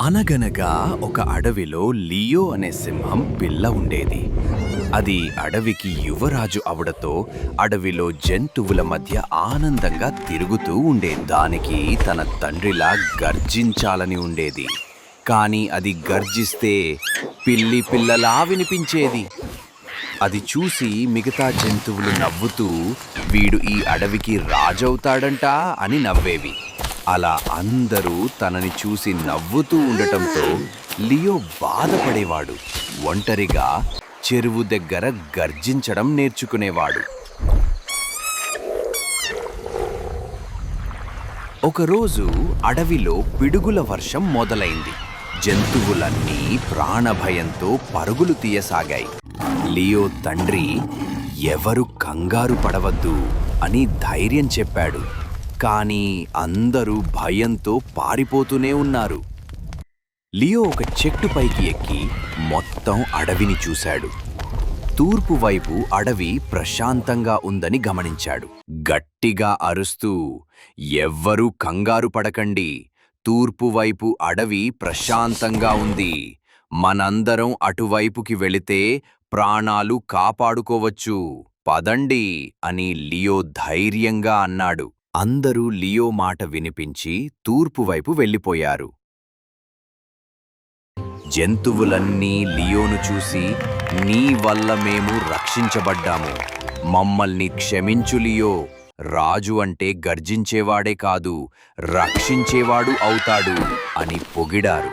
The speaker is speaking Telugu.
అనగనగా ఒక అడవిలో లియో అనే సింహం పిల్ల ఉండేది. అది అడవికి యువరాజు అవడతో అడవిలో జంతువుల మధ్య ఆనందంగా తిరుగుతూ ఉండే దానికి తన తండ్రిలా గర్జించాలని ఉండేది. కానీ అది గర్జిస్తే పిల్లి పిల్లలా వినిపించేది. అది చూసి మిగతా జంతువులు నవ్వుతూ వీడు ఈ అడవికి రాజవుతాడంటా? అని నవ్వేవి. అలా అందరూ తనని చూసి నవ్వుతూ ఉండటంతో లియో బాధపడేవాడు. ఒంటరిగా చెరువు దగ్గర గర్జించడం నేర్చుకునేవాడు. ఒకరోజు అడవిలో పిడుగుల వర్షం మొదలైంది. జంతువులన్నీ ప్రాణభయంతో పరుగులు తీయసాగాయి. లియో తండ్రి ఎవరు కంగారు పడవద్దు అని ధైర్యం చెప్పాడు. కానీ అందరూ భయంతో పారిపోతూనే ఉన్నారు. లియో ఒక చెట్టు పైకి ఎక్కి మొత్తం అడవిని చూశాడు. తూర్పు వైపు అడవి ప్రశాంతంగా ఉందని గమనించాడు. గట్టిగా అరుస్తూ ఎవ్వరూ కంగారు పడకండి. తూర్పు వైపు అడవి ప్రశాంతంగా ఉంది. మనందరం అటువైపుకి వెళితే ప్రాణాలు కాపాడుకోవచ్చు. పదండి అని లియో ధైర్యంగా అన్నాడు. అందరూ లియో మాట వినిపించి తూర్పువైపు వెళ్ళిపోయారు. జంతువులన్నీ లియోను చూసి నీ వల్ల మేము రక్షించబడ్డాము. మమ్మల్ని క్షమించు లియో. రాజు అంటే గర్జించేవాడే కాదు రక్షించేవాడు అవుతాడు అని పొగిడారు.